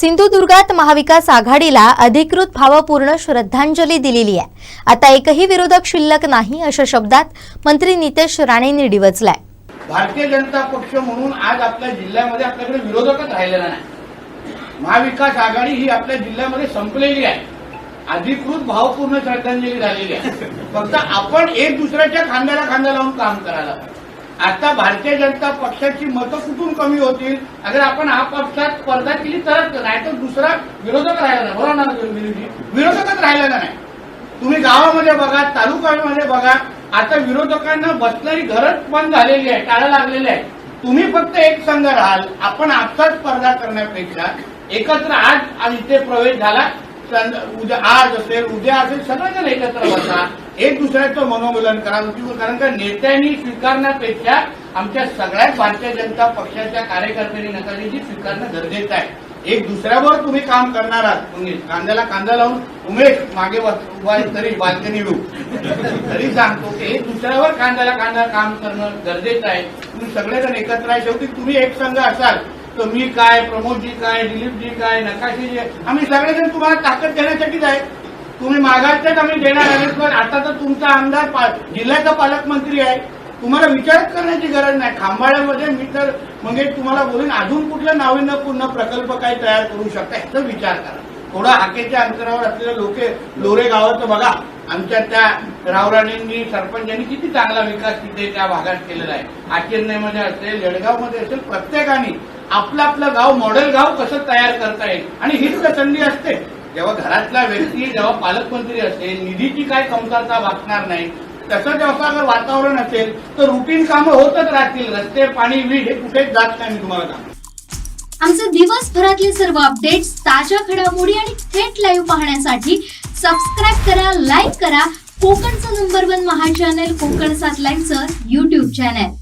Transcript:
सिंधुदुर्गात महाविकास आघाडीला अधिकृत भावपूर्ण श्रद्धांजली दिलेली आहे. आता एकही विरोधक शिल्लक नाही अशा शब्दात मंत्री नितेश राणेंनी डिवचलाय. भारतीय जनता पक्ष म्हणून आज आपल्या जिल्ह्यामध्ये आपल्याकडे विरोधकच राहिलेला नाही. महाविकास आघाडी ही आपल्या जिल्ह्यामध्ये संपलेली आहे. अधिकृत भावपूर्ण श्रद्धांजली झालेली आहे. फक्त आपण एक दुसऱ्याच्या खांद्याला खांदा लावून काम करायला पाहिजे. आता भारतीय जनता पक्षाची मतं कुठून कमी होतील? अगर आपण हा पक्षात स्पर्धा केली तरच नाही तर दुसरा विरोधक राहिला नाही. बरोबर ना विरोधी विरोधकच राहिलेला नाही. तुम्ही गावामध्ये बघा तालुक्यामध्ये बघा आता विरोधकांना बसणारी घरच बंद झालेली आहे टाळं लागलेली आहे. तुम्ही फक्त एक संघ राहाल. आपण आत्ताच स्पर्धा करण्यापेक्षा एकत्र आज इथे प्रवेश झाला. उद्या आज असेल उद्या असेल सगळेजण एकत्र बसा एक दुसऱ्याचं मनोमिलन करा. कारण का नेत्यांनी स्वीकारण्यापेक्षा आमच्या सगळ्याच भारतीय जनता पक्षाच्या कार्यकर्त्यांनी नकाराची स्वीकारणं गरजेचं आहे. एक दुसऱ्यावर तुम्ही काम करणार आहात. कांद्याला कांदा लावून उमेश मागे उभा तरी बालकनी डू तरी सांगतो की एक दुसऱ्यावर कांद्याला कांदा काम करणं गरजेचं आहे. तुम्ही सगळेजण एकत्र आहे. शेवटी तुम्ही एक संघ असाल. मी काय प्रमोदजी काय दिलीपजी काय नकाशीजी आम्ही सगळेजण तुम्हाला ताकद देण्यासाठीच आहे. तुम्ही मागायच्याच आम्ही देणार आहे पण आता तर तुमचा आमदार जिल्ह्याचा पालकमंत्री आहे. तुम्हाला विचारच करण्याची गरज नाही. खांबाळ्यामध्ये मी तर म्हणजे तुम्हाला बोलून अजून कुठला नाविन्यपूर्ण प्रकल्प काही तयार करू शकता याचा विचार करा. थोडा हाकेच्या अंतरावर असलेले लोके लोरे गावाचं बघा. आमच्या त्या रावराणींनी सरपंचांनी किती चांगला विकास तिथे त्या भागात केलेला आहे. आचेन्नईमध्ये असेल येडगावमध्ये असेल प्रत्येकाने आपलं आपलं गाव मॉडेल गाव कसं तयार करता येईल? आणि हीच तर संधी असते. जेव्हा घरातला व्यक्ती जेव्हा पालकमंत्री असेल निधीची काय कमतरता भासणार नाही तसं जेव्हा जर वातावरण असेल तर रुटीन कामं होतच राहतील. रस्ते पाणी वीज हे कुठेच जात नाही तुम्हाला आमचे दिवसभरातले सर्व अपडेट्स ताज्या घडामोडी आणि थेट लाईव्ह पाहण्यासाठी सबस्क्राईब करा लाईक करा. कोकणचं number one Maha channel Konkan सात लाईव्हचं युट्यूब चॅनल